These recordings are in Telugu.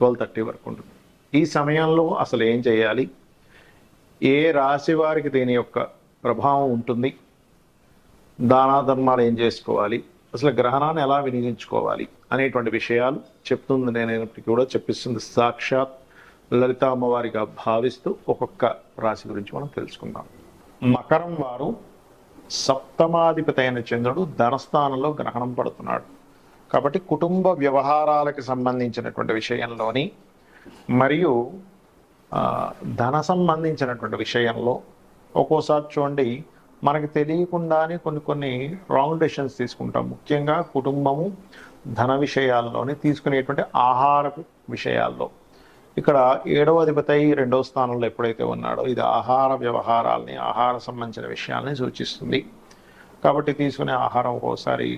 ట్వెల్వ్ థర్టీ వరకు ఉంటుంది. ఈ సమయంలో అసలు ఏం చేయాలి? ఏ రాశి వారికి దీని యొక్క ప్రభావం ఉంటుంది? దానా ధర్మాలు ఏం చేసుకోవాలి? అసలు గ్రహణాన్ని ఎలా వినియోగించుకోవాలి? అనేటువంటి విషయాలు చెప్తుంది నేనైనప్పటికీ కూడా చెప్పిస్తుంది. సాక్షాత్ లలిత అమ్మవారిగా భావిస్తూ ఒక్కొక్క రాశి గురించి మనం తెలుసుకుందాం. మకరం వారు సప్తమాధిపతి అయిన చంద్రుడు ధనస్థానంలో గ్రహణం పడుతున్నాడు. కాబట్టి కుటుంబ వ్యవహారాలకు సంబంధించినటువంటి విషయంలోని మరియు ధన సంబంధించినటువంటి విషయంలో ఒక్కోసారి చూడండి మనకి తెలియకుండానే కొన్ని కొన్ని రాంగ్ డెసిషన్స్ తీసుకుంటాం. ముఖ్యంగా కుటుంబము ధన విషయాల్లోని తీసుకునేటువంటి ఆహారపు విషయాల్లో. ఇక్కడ ఏడవ అధిపతి రెండవ స్థానంలో ఎప్పుడైతే ఉన్నాడో ఇది ఆహార వ్యవహారాల్ని ఆహార సంబంధించిన విషయాల్ని సూచిస్తుంది. కాబట్టి తీసుకునే ఆహారం ఒక్కోసారి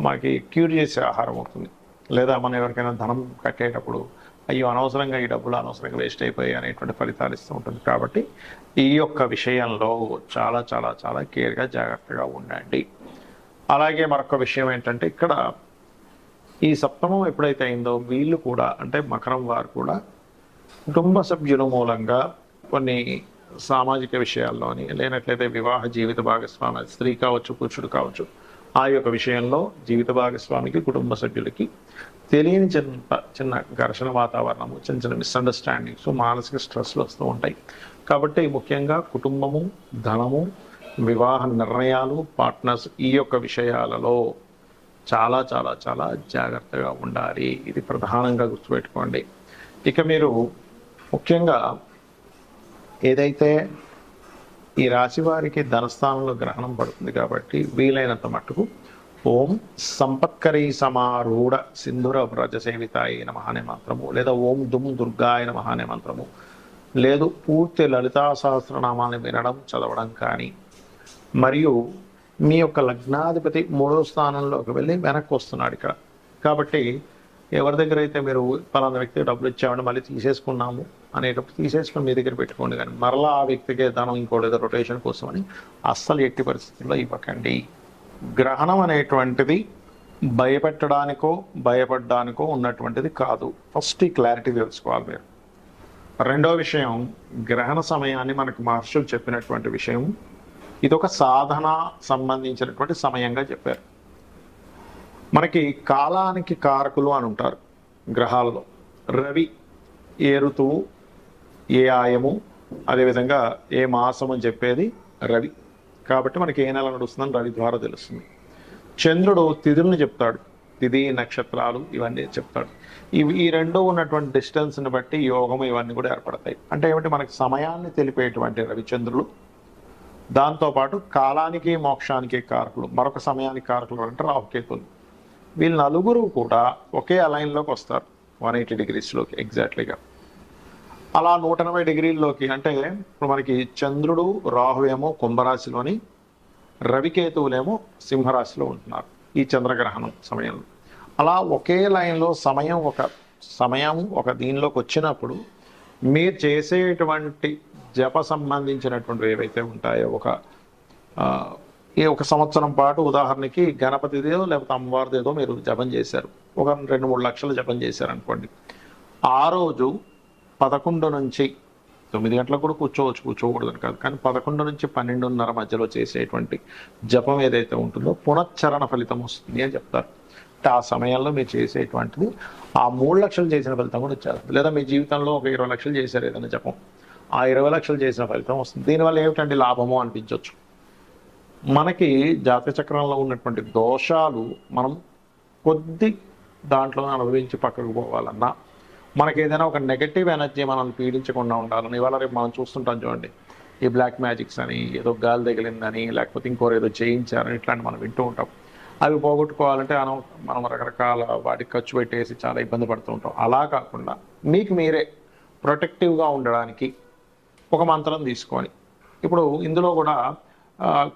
మనకి క్యూర్ చేసే ఆహారం అవుతుంది. లేదా మనం ఎవరికైనా ధనం కట్టేటప్పుడు అయ్యో అనవసరంగా ఈ డబ్బులు అనవసరంగా వేస్ట్ అయిపోయాయి అనేటువంటి ఫలితాలు ఇస్తూ ఉంటుంది. కాబట్టి ఈ యొక్క విషయంలో చాలా చాలా చాలా కేర్గా జాగ్రత్తగా ఉండండి. అలాగే మరొక విషయం ఏంటంటే ఇక్కడ ఈ సప్తమం ఎప్పుడైతే అయిందో వీళ్ళు కూడా అంటే మకరం వారు కూడా కుటుంబ సభ్యుల మూలంగా కొన్ని సామాజిక విషయాల్లోని లేనట్లయితే వివాహ జీవిత భాగస్వామి స్త్రీ కావచ్చు పురుషుడు కావచ్చు ఆ యొక్క విషయంలో జీవిత భాగస్వామికి కుటుంబ సభ్యులకి తెలియని చిన్న చిన్న ఘర్షణ వాతావరణము చిన్న చిన్న మిస్అండర్స్టాండింగ్స్ మానసిక స్ట్రెస్లు వస్తూ ఉంటాయి. కాబట్టి ముఖ్యంగా కుటుంబము ధనము వివాహ నిర్ణయాలు పార్ట్నర్స్ ఈ యొక్క విషయాలలో చాలా చాలా చాలా జాగ్రత్తగా ఉండాలి. ఇది ప్రధానంగా గుర్తుపెట్టుకోండి. ఇక మీరు ముఖ్యంగా ఏదైతే ఈ రాశి వారికి ధనస్థానంలో గ్రహణం పడుతుంది కాబట్టి వీలైనంత మట్టుకు ఓం సంపత్కరీ సమారూఢ సింధుర వ్రజ సేవితాయి నమ అనే మంత్రము లేదా ఓం దుమ్ దుర్గాయ నమ అనే మంత్రము. లేదు పూర్తి లలితా సహస్రనామాన్ని వినడం చదవడం కానీ మరియు మీ యొక్క లగ్నాధిపతి మూడో స్థానంలోకి వెళ్ళి వెనక్కి వస్తున్నాడు ఇక్కడ. కాబట్టి ఎవరి దగ్గర అయితే మీరు పలానా వ్యక్తికి డబ్బులు ఇచ్చామని మళ్ళీ తీసేసుకున్నాము అనేటప్పుడు తీసేసుకుని మీ దగ్గర పెట్టుకోండి. కానీ మరలా ఆ వ్యక్తికి ధనం ఇంకోటి రొటేషన్ రొటేషన్ కోసమని అస్సలు ఎట్టి పరిస్థితుల్లో ఇవ్వకండి. గ్రహణం అనేటువంటిది భయపెట్టడానికో భయపడడానికో ఉన్నటువంటిది కాదు. ఫస్ట్ ఈ క్లారిటీ తెలుసుకోవాలి మీరు. రెండో విషయం గ్రహణ సమయాన్ని మనకు మహర్షులు చెప్పినటువంటి విషయం. ఇది ఒక సాధన సంబంధించినటువంటి సమయంగా చెప్పారు. మనకి కాలానికి కారకులు అని ఉంటారు గ్రహాల్లో. రవి ఏ ఋతువు ఏ ఆయము అదేవిధంగా ఏ మాసం అని చెప్పేది రవి. కాబట్టి మనకి ఏ నెల నడుస్తుందని రవి ద్వారా తెలుస్తుంది. చంద్రుడు తిథుల్ని చెప్తాడు. తిథి నక్షత్రాలు ఇవన్నీ చెప్తాడు. ఇవి ఈ రెండు ఉన్నటువంటి డిస్టెన్స్ని బట్టి యోగం ఇవన్నీ కూడా ఏర్పడతాయి. అంటే ఏమిటి? మనకి సమయాన్ని తెలిపేటువంటి రవిచంద్రులు దాంతోపాటు కాలానికి మోక్షానికి కారకులు. మరొక సమయానికి కారకులు అంటే రాహుకేతులు వీళ్ళు నలుగురు కూడా ఒకే అలైన్లోకి వస్తారు. వన్ ఎయిటీ డిగ్రీస్లోకి ఎగ్జాక్ట్లీగా. అలా నూట ఎనభై డిగ్రీల్లోకి అంటే ఇప్పుడు మనకి చంద్రుడు రాహు ఏమో కుంభరాశిలోని రవికేతువులేమో సింహరాశిలో ఉంటున్నారు ఈ చంద్రగ్రహణం సమయంలో. అలా ఒకే లైన్లో సమయం ఒక సమయం ఒక దీనిలోకి వచ్చినప్పుడు మీరు చేసేటువంటి జప సంబంధించినటువంటివి ఏవైతే ఉంటాయో ఒక ఈ ఒక సంవత్సరం పాటు ఉదాహరణకి గణపతిదేదో లేకపోతే అమ్మవారిదేదో మీరు జపం చేశారు. ఒక రెండు మూడు లక్షలు జపం చేశారు అనుకోండి ఆ రోజు పదకొండు నుంచి తొమ్మిది గంటలకు కూడా కూర్చోవచ్చు కూర్చోకూడదని కాదు. కానీ పదకొండు నుంచి పన్నెండున్నర మధ్యలో చేసేటువంటి జపం ఏదైతే ఉంటుందో పునశ్చరణ ఫలితం వస్తుంది అని చెప్తారు. ఆ సమయంలో మీరు చేసేటువంటిది ఆ మూడు లక్షలు చేసిన ఫలితం కూడా వచ్చేస్తుంది. లేదా మీ జీవితంలో ఒక ఇరవై లక్షలు చేశారు ఏదైనా జపం. ఆ ఇరవై లక్షలు చేసిన ఫలితం వస్తుంది. దీనివల్ల ఏమిటండి లాభము అనిపించవచ్చు మనకి జాతీయ చక్రంలో ఉన్నటువంటి దోషాలు మనం కొద్ది దాంట్లో అనుభవించి పక్కకు పోవాలన్నా మనకి ఏదైనా ఒక నెగటివ్ ఎనర్జీ మనల్ని పీడించకుండా ఉండాలని ఇవాళ రేపు మనం చూస్తుంటాం చూడండి. ఈ బ్లాక్ మ్యాజిక్స్ అని ఏదో గాలి తగిలిందని లేకపోతే ఇంకోరు ఏదో చేయించారని ఇట్లాంటి మనం వింటూ ఉంటాం. అవి పోగొట్టుకోవాలంటే మనం మనం రకరకాల వాటికి ఖర్చు పెట్టేసి చాలా ఇబ్బంది పడుతూ ఉంటాం. అలా కాకుండా మీకు మీరే ప్రొటెక్టివ్గా ఉండడానికి ఒక మంత్రం తీసుకొని ఇప్పుడు ఇందులో కూడా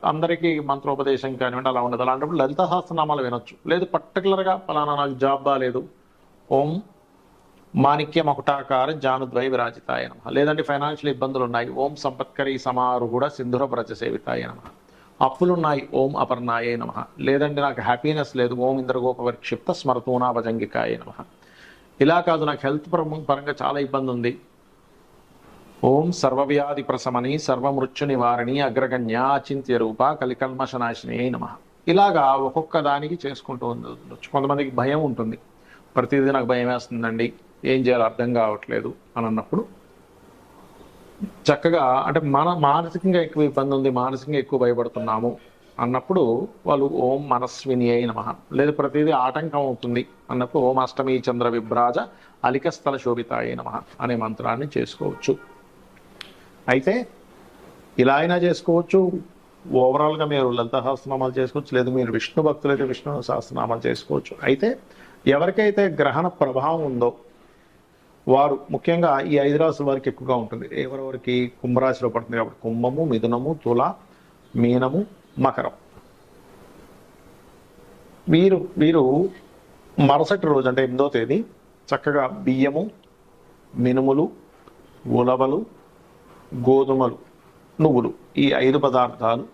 అందరికీ మంత్రోపదేశం కానివ్వండి అలా ఉండదు. అలాంటప్పుడు లలిత సహస్రనామాలు వినొచ్చు. లేదు పర్టికులర్గా ఫలానా నాకు జాబ్ బాగాలేదు ఓం మాణిక్య మకుటాకార జానుద్వై విరాజితాయ నమ. లేదంటే ఫైనాన్షియల్ ఇబ్బందులు ఉన్నాయి. ఓం సంపత్కరి సమారు కూడా సింధుర ప్రజ సేవితాయ నమ. అప్పులున్నాయి. ఓం అపర్ణాయే నమ. లేదంటే నాకు హ్యాపీనెస్ లేదు. ఓం ఇంద్రగోప విక్షిప్త స్మరతూనా భజంగికాయ నమ. ఇలా కాదు నాకు హెల్త్ పరంగా చాలా ఇబ్బంది ఉంది ఓం సర్వవ్యాధి ప్రశమని సర్వమృత్యు నివారణి అగ్రగణ్య అచింత్య రూప కలికల్మషనాశిని నమ. ఇలాగా ఒక్కొక్క దానికి చేసుకుంటూ ఉండొచ్చు. కొంతమందికి భయం ఉంటుంది. ప్రతిదీ నాకు భయం వేస్తుందండి. ఏం చేయాలో అర్థం కావట్లేదు అని అన్నప్పుడు చక్కగా అంటే మన మానసికంగా ఎక్కువ ఇబ్బంది ఉంది మానసికంగా ఎక్కువ భయపడుతున్నాము అన్నప్పుడు వాళ్ళు ఓం మనస్విని అయి నమ. లేదు ప్రతిదీ ఆటంకం అవుతుంది అన్నప్పుడు ఓం అష్టమి చంద్ర విభ్రాజ అలికస్థల శోభితాయ నమ అనే మంత్రాన్ని చేసుకోవచ్చు. అయితే ఇలా అయినా చేసుకోవచ్చు. ఓవరాల్గా మీరు లలిత సహస్రనామాలు చేసుకోవచ్చు. లేదు మీరు విష్ణు భక్తులైతే విష్ణు సహస్రనామాలు చేసుకోవచ్చు. అయితే ఎవరికైతే గ్రహణ ప్రభావం ఉందో వారు ముఖ్యంగా ఈ ఐదు రాశుల వారికి ఎక్కువగా ఉంటుంది. ఎవరెవరికి? కుంభరాశిలో పడుతుంది కాబట్టి కుంభము మిథునము తుల మీనము మకరం. వీరు వీరు మరుసటి రోజు అంటే ఎనిమిదో తేదీ చక్కగా బియ్యము మినుములు ఉలవలు గోధుమలు నువ్వులు ఈ ఐదు పదార్థాలు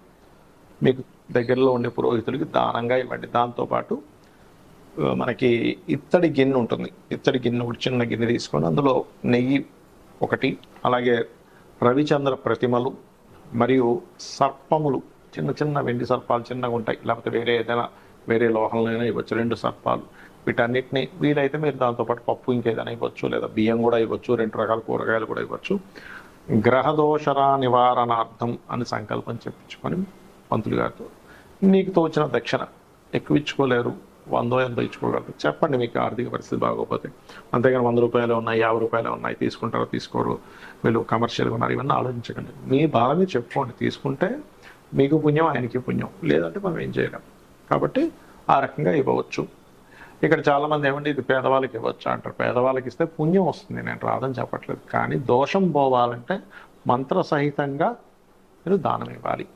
మీకు దగ్గరలో ఉండే పురోహితులకి దానంగా ఇవ్వండి. దాంతోపాటు మనకి ఇత్తడి గిన్నె ఉంటుంది. ఇత్తడి గిన్నె ఒకటి చిన్న గిన్నె తీసుకొని అందులో నెయ్యి ఒకటి అలాగే రవిచంద్ర ప్రతిమలు మరియు సర్పములు చిన్న చిన్న వెండి సర్పాలు చిన్నగా ఉంటాయి. లేకపోతే వేరే ఏదైనా వేరే లోహంలోనైనా ఇవ్వచ్చు. రెండు సర్పాలు. వీటన్నిటిని వీలైతే మీరు దాంతోపాటు పప్పు ఇంకేదైనా ఇవ్వచ్చు లేదా బియ్యం కూడా ఇవ్వచ్చు. రెండు రకాల కూరగాయలు కూడా ఇవ్వచ్చు. గ్రహదోషర నివారణార్థం అని సంకల్పం చెప్పించుకొని పంతులు గారితో నీకు తోచిన దక్షిణ ఎక్కువ ఇచ్చుకోలేరు వందో ఎంతో ఇచ్చుకోగలరు. చెప్పండి మీకు ఆర్థిక పరిస్థితి బాగోకపోతే. అంతేగాని వంద రూపాయలు ఉన్నాయి యాభై రూపాయలు ఉన్నాయి తీసుకుంటారో తీసుకోరు వీళ్ళు కమర్షియల్గా ఉన్నారు ఇవన్నీ ఆలోచించకండి. మీ బాధ మీరు చెప్పుకోండి. తీసుకుంటే మీకు పుణ్యం ఆయనకి పుణ్యం. లేదంటే మనం ఏం చేయలేం. కాబట్టి ఆ రకంగా ఇవ్వవచ్చు. ఇక్కడ చాలామంది ఏమండి ఇది పేదవాళ్ళకి ఇవ్వచ్చు? అంటారు. పేదవాళ్ళకి ఇస్తే పుణ్యం వస్తుంది నేను రాదని చెప్పట్లేదు. కానీ దోషం పోవాలంటే మంత్ర సహితంగా మీరు దానం ఇవ్వాలి.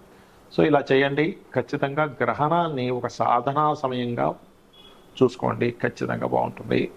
సో ఇలా చేయండి. ఖచ్చితంగా గ్రహణాన్ని ఒక సాధనా సమయంగా చూసుకోండి. ఖచ్చితంగా బాగుంటుంది.